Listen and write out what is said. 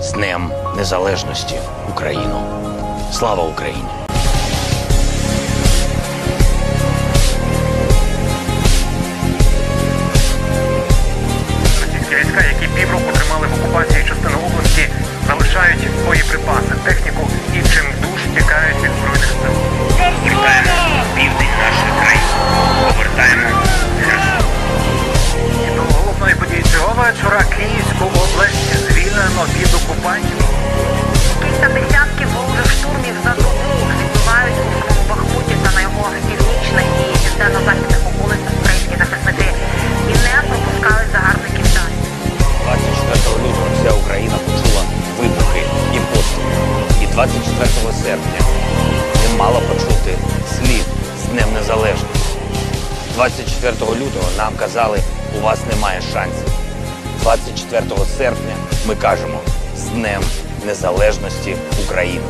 з Днем Незалежності Україну. Слава Україні! Російські війська, які півроку тримали в окупації частину області, залишають боєприпаси, техніку і чим душ тікають від збройних сил. Вітаємо південь нашої країни. Повертаємо Херсон. Головної події цього вечора область звільнено від окупантів. Кілька десятків ворожих штурмів за добу відбувають у самому Бахмуті та на його північних і південно-західних околицях українські захисники і не пропускали загарбників далі. 24 лютого вся Україна почула вибухи і постріли. І 24 серпня не мала почути слів з Днем Незалежності. 24 лютого нам казали, у вас немає шансів. 24 серпня ми кажемо з Днем Незалежності України.